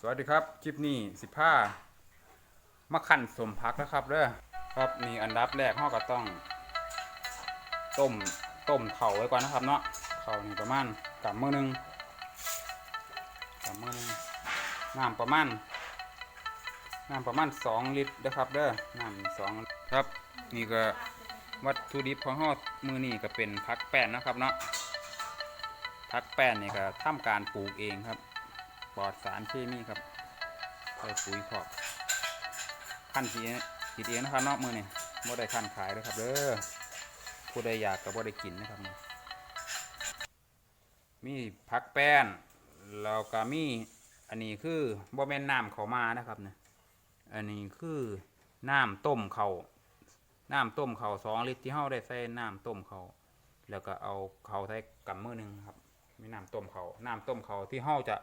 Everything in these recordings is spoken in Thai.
สวัสดีครับ คลิปนี้สิผ้ามะขันสมพักนะครับเด้อครับนี่อันดับแรกเราก็ต้อง ต้มต้มเข่าไว้ก่อนนะครับเนาะเข่านี่ประมาณกำมือหนึ่งกำมือหนึ่งน้ำประมาณน้ำประมาณสองลิตรนะครับเด้อน้ำสองครับ นี่ก็วัตถุดิบของเรามือนี่ก็เป็นพักแป้นนะครับเนาะพักแป้นนี่ก็ทำการปลูกเองครับ ปลอดสารเคมีครับใส่ปุ๋ยขอบขั้นสีกินเองนะครับนอกมือนี่บ่ได้ขั้นขายเลยครับเด้อผู้ใดอยากก็บ่ได้กินนะครับ มีผักแป้นแล้วก็มีอันนี้คือบ่แม่นน้ำเขามานะครับเนี่ยอันนี้คือน้ำต้มเขาน้ำต้มเขาสองลิตรที่เฮาได้ใส่น้ำต้มเขาแล้วก็เอาเขาใส่กำมือหนึงครับมีน้ำต้มเขาน้ำต้มเขาที่เฮาจะ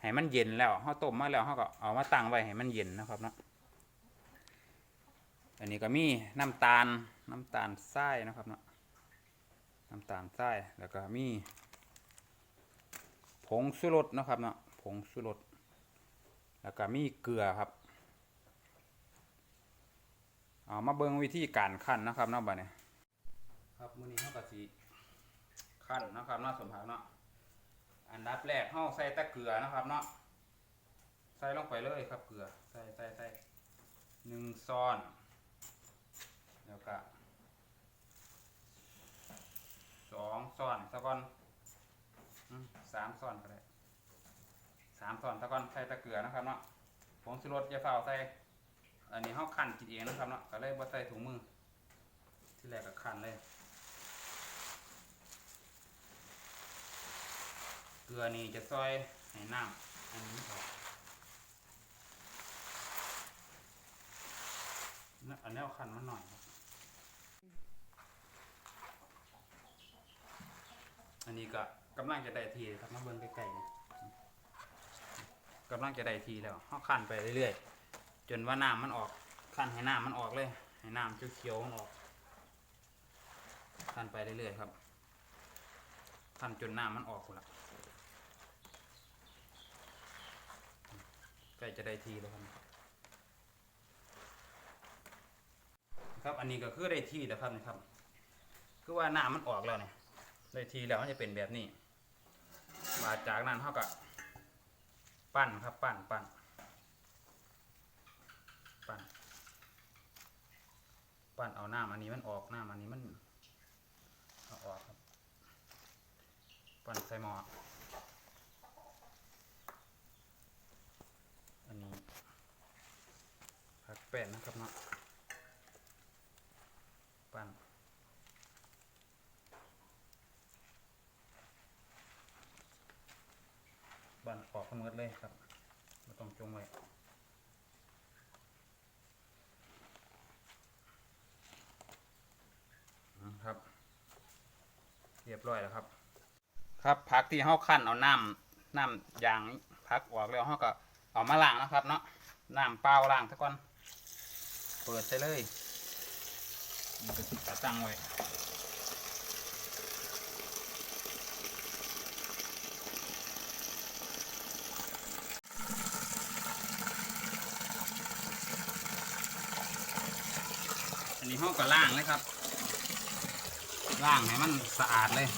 ให้มันเย็นแล้วเขาต้มมาแล้วเขาก็เอามาตั้งไว้ให้มันเย็นนะครับเนาะอันนี้ก็มีน้ำตาลน้ำตาลทรายนะครับเนาะน้ำตาลทรายแล้วก็มีผงชูรสนะครับเนาะผงชูรสแล้วก็มีเกลือครับเอามาเบิ่งวิธีการขั้นนะครับเนาะบัดนี้ครับมื้อนี้เฮาก็สิขั้นนะครับเนาะสมผักเนาะ อันดับแรกเฮาใส่ตะเกือนะครับเนาะใส่ลงไปเลยครับเกลือใส่ใส่ใส่หนึ่งซ้อนแล้วก็สองซ้อนตะกอนสามซ้อนก็ได้สามซ้อนตะกอนใส่ตะเกือนะครับเนาะผงชูรสอย่าเฝ้าใส่อันนี้เฮาคั่นกินเองนะครับเนาะก็เลยบ่ใส่ถุงมือที่แรกก็คั่นเลย เก ลือนี่จะซอยให้น้ำอันนี้ออกอันนี้เอาคันมาหน่อย อันนี้ก็กำลังจะได้ทีครับมาเบิ่งใกล้ๆกำลังจะได้ทีแล้วเขาคันไปเรื่อยๆ จนว่าน้ำมันออกคันให้น้ำมันออกเลย ให้น้ำเขียวๆมันออกคันไปเรื่อยๆครับคันจนน้ำมันออกหมดละ ใกล้จะได้ทีแล้วครับครับ อันนี้ก็คือได้ทีแล้วครับนะครับ คือว่าน้ำมันออกแล้วเนี่ยได้ทีแล้วมันจะเป็นแบบนี้มาจากนั้นเท่ากับปั้นครับ ปั้นปั้นปั้นปั้นเอาน้ำอันนี้มันออกน้ำอันนี้มันเอาออกครับ ปั้นใส่หม้อ อันนี้ผัก แป้นนะครับเนาะปั้นปั้นออกทั้งหมดเลยครับไม่ต้องจงไว้ครับ เรียบร้อยแล้วครับ ครับผักที่เฮาคั่นเอาน้ำน้ำยางผักออกแล้วเฮาก็เอามาล้างนะครับ เนาะน้ำเปล่าล้างซะก่อน เปิดใส่เลยมันก็ติดตั้งไว้อันนี้ห้องก็ล่างเลยครับล่างให้มันสะอาดเลย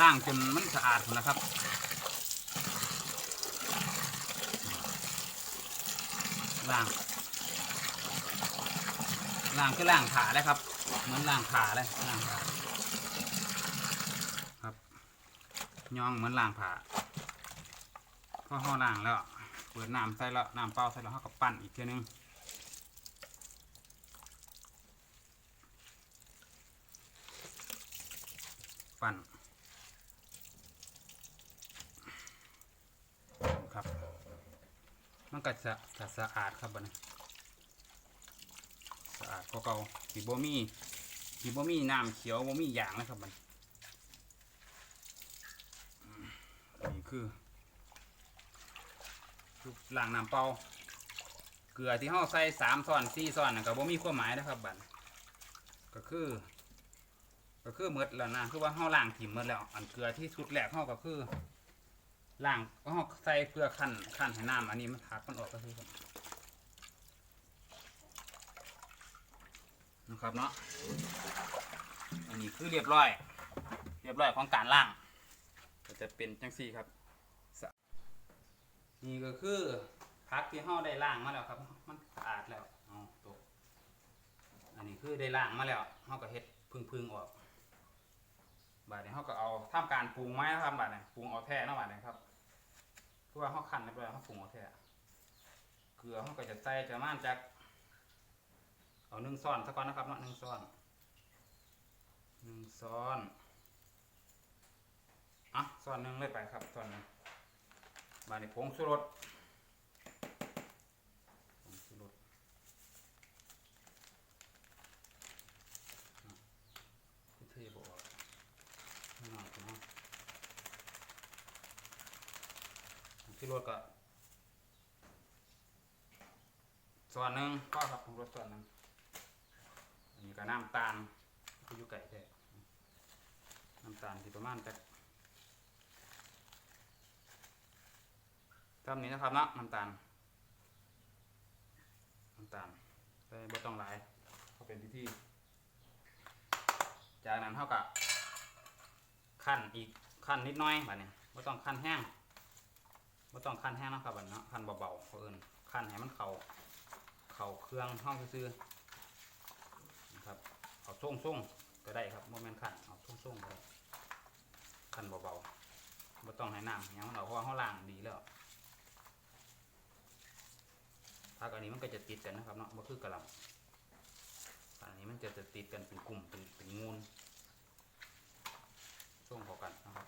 ล่างจนมันสะอาดนะครับ ล่างล่างคือล่างขาเลยครับ เหมือนล่างขาเลยล่างขาครับย่องเหมือนล่างขาพอห่อล่างแล้วเปิดน้ำใส่แล้วน้ำเปล่าใส่แล้วเขาก็ปั้นอีกทีนึงปั้น ครับ มันก็จะจะสะอาดครับบัดนี้สะอาดกว่าเก่าสีบ่มีสีบ่มีน้ำเขียวบ่มีหยางนะครับบัดนี้อืมนี่คือล้างน้ำเปล่าเกลือที่เราใส่สามซ้อนสี่ซ้อนนะก็บ่มีความหมายนะครับบัดนี้ก็คือ ก็คือหมดแล้วนะคือว่าเฮาล้างถิ่มหมดแล้ว อันเกลือที่สุดแรกเฮาก็คือ ล้างเฮาใส่เพื่อคั่นคั่นให้น้ำอันนี้มันผักมันออกก็คือครับนะครับเนาะอันนี้คือเรียบร้อย เรียบร้อยของการล้างก็จะเป็นจังซี่ครับ นี่ก็คือผักที่เฮาได้ล้างมาแล้วครับ มันสะอาดแล้วเอตกอันนี้คือได้ล้างมาแล้วเฮาก็เฮ็ดพึ่งๆออก บาดนี้เฮาก็เอาทำการปรุงไม้นะครับบาดนี้ปรุงเอาแท้นะบาดนี้ครับเพราะว่าเฮาคั่นเรียบร้อยเฮาปรุงเอาแท้เกลือเฮาก็จะใส่จะมาณจักเอาหนึ่งช้อนซะก่อนนะครับเนาะหนึ่งช้อนหนึ่งช้อนอะช้อนหนึ่งเลยไปครับช้อนหนึ่งบาดนี้ผงชูรสผงชูรส คือเทบอกว่าไม่หน่อยกันเนาะที่ รถก็ส่วนหนึ่งก็ครับผมรถส่วนหนึ่งอันนี้ก็น้ำตาลคืออยู่ไก่แท้น้ำตาลที่ประมาณจะทำนี้นะครับเนาะน้ำตาลน้ำตาลใส่บ่ต้องหลายเขาเป็นพิธีจากนั้นเท่ากับขั้นอีกขั้นนิดหน้อยแบบนี้ไม่ต้องขั้นแห้ง ต้องขั้นแห้งนะครับบบนี้เนาะขั้นเบาๆเพราะเอิญขั้นให้มันเขาเข่าเครื่องห้องซื่อนะครับเอาส่งส่งๆก็ได้ครับโมเมนต์ขันเอาส่งส่งๆก็ได้ขันเบาๆไม่ต้องให้น้ำอย่างมันเอาเพราะว่าเขาล้างดีแล้วพักอันนี้มันก็จะติดกันนะครับเนาะมันคือกระลำอันนี้มันจะจะติดกันเป็นกลุ่มเป็นเป็นงูนช่วงพอนนะครับ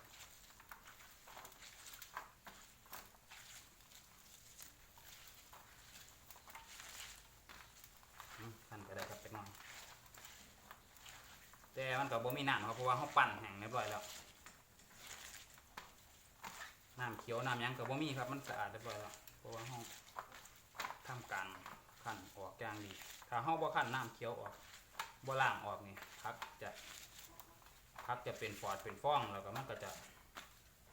อืมขั้นก็ได้ครับเป็นน้อยแต่ มันก็บ่มีน้ำครับเพราะว่าเขาปั่นแห้งเรียบร้อยแล้วน้ำเขียวน้ำยังก็บ่มีครับมันสะอาดเรียบร้อยแล้วเพราะว่าเขาทำการขั้นออกอย่างดีถ้าเขาบ่ขั้นน้ำเขียวออกบ่ล่างออกนี่พักจะพักจะเป็นฟอดเป็นฟ้องแล้วก็มันก็จะ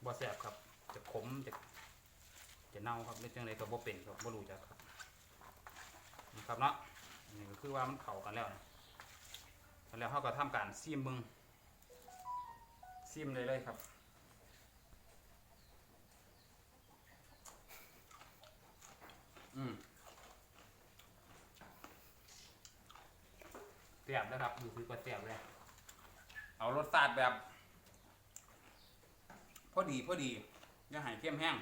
บ่แซ่บครับ จะขมจะจะเน่าครับไม่จังไรก็บ่เป็นครับบ่รู้จักครับนะครับเนาะนนี่ก็คือว่ามันเข้ากันแล้วนะ แล้วเขาก็ทำการซีมมึงซีมเลยเลยครับอืมเสียบนะครับดูซื้อกว่าเสียบเลยเอารสชาติแบบ พอดีพอดีอย่าใหายเข้มแห้ง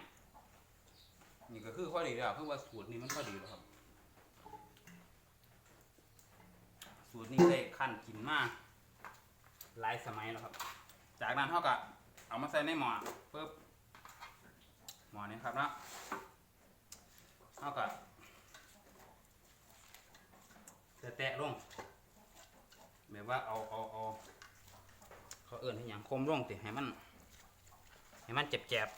นี่ก็คือพอดีแล้วคือว่าสูตรนี้มันพอดีแล้วครับ สูตรนี้ได้ขั้นกินมาหลายสมัยแล้วครับ จากนั้นเท่ากับเอามาใส่ในหม้อปุ๊บหม้อนี้ครับนะเท่ากับจะแตะลงแบบว่าเอาเอาเอาเขาเอื่นให้หยังคมร่องติให้มันให้มันเจ็บแจบ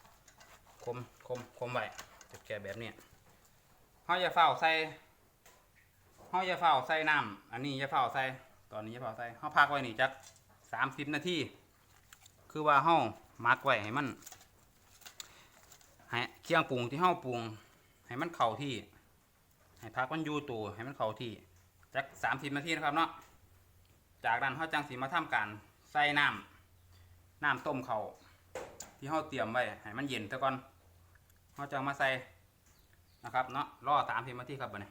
ๆคมคมคมไว้เจ็บแจบแบบนี้เฮาอย่าเฝ้าใส่ เฮาอย่าเฝ้าใส่น้ำอันนี้อย่าเฝ้าใส่ตอนนี้อย่าเฝ้าใส่เฮาพักไว้นี่จักสามสิบนาทีคือว่าเฮามักไว้ให้มันให้เครื่องปรุงที่เฮาปรุง ให้มันเข้าที่ ให้พักมันอยู่ตัวให้มันเข้าที่จักสามสิบนาทีนะครับเนาะจากนั้นเขาจังสีมาทำการใส่น้ำน้ำต้มเขาวที่เขาเตรียมไว้ให้มันเย็นซะก่อนเขาจังมาใส่นะครับเนาะรอสามสิบนาทีครับบัดนี้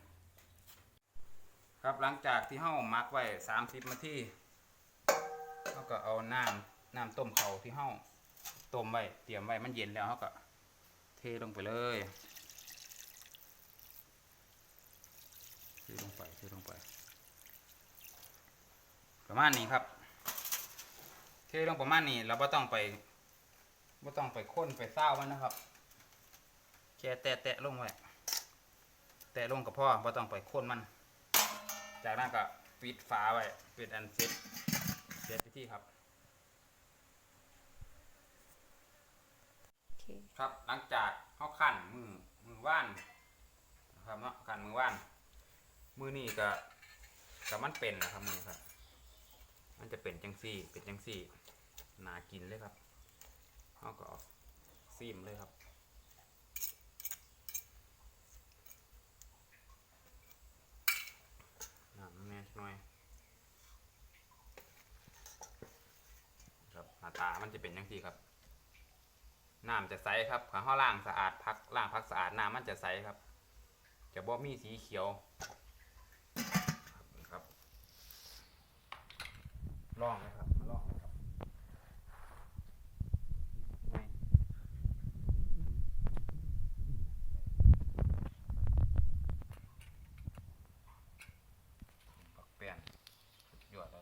ครับหลังจากที่เขามักไว้สามสิบนาทีเขาก็เอาน้ำน้ำต้มเขาที่เขาต้มไว้เตรียมไว้มันเย็นแล้วเขาก็เทลงไปเลยเทลงไปเทลงไป ประมาณนี้ครับ เทลงประมาณนี้เราไม่ต้องไปไม่ต้องไปค้นไปเศร้ามันนะครับแค่แตะแตะลงไว้แตะลงกับพ่อไม่ต้องไปค้นมัน จากนั้นก็ปิดฝาไว้ปิดอันเสร็จเสร็จพิธีครับโอเคครับหลังจากเขาขันมือมือว่านนะครับเนาะขันมือว่าน มือนี่ก็กับมันเป็นนะครับมือครับอันมันจะเป็นจังซี่เป็นจังซี่น่ากินเลยครับเขาก็เอาซีมเลยครับ น้ำแน่ หน่อยครับหน้าตามันจะเป็นยังทีครับน้ำจะใสครับขาห้อล่างสะอาดพักล่างพักสะอาดน้ำมันจะใสครับ จะบ่มีสีเขียวครับลองนะครับมาลองนะครับง่ายปักแป้นสุดยอดแล้ว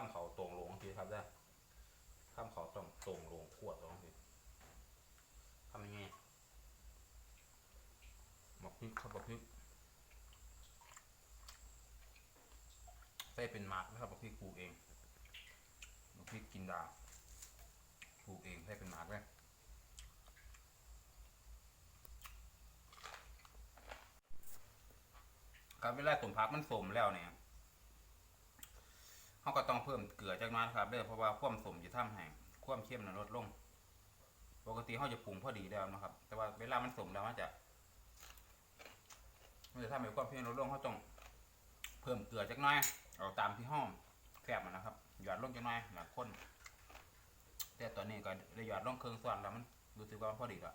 ข้ามเขาตรงลงทีครับเด้ข้ามเขาต้องตรงลงขวดลงทีทำยังไงหมกพริกครับหมกพริกใส่เป็นมากนะครับหมกพริกปลูกเองหมกพริกกินดาปลูกเองใส่เป็นมากเลยครับเวลาต้มผักมันสมแล้วเนี่ย เขาก็ต้องเพิ่มเกลือจากนั้นครับเด้อเพราะว่าความสมจะทำให้ความเข้มนั้นลดลง ปกติเขาจะปรุงพอดีแล้วนะครับ แต่ว่าเวลามันสมแล้วมันจะมันจะทำให้ความเพียรลดลงเขาต้องเพิ่มเกลือจักหน่อยเอาตามที่ห้องแคบมันนะครับ หยอดลงจักหน่อยหลักข้นแต่ตอนนี้ก็ได้หยอดลงเครื่องส่วนแล้วมันรู้สึกว่ามันพอดีละ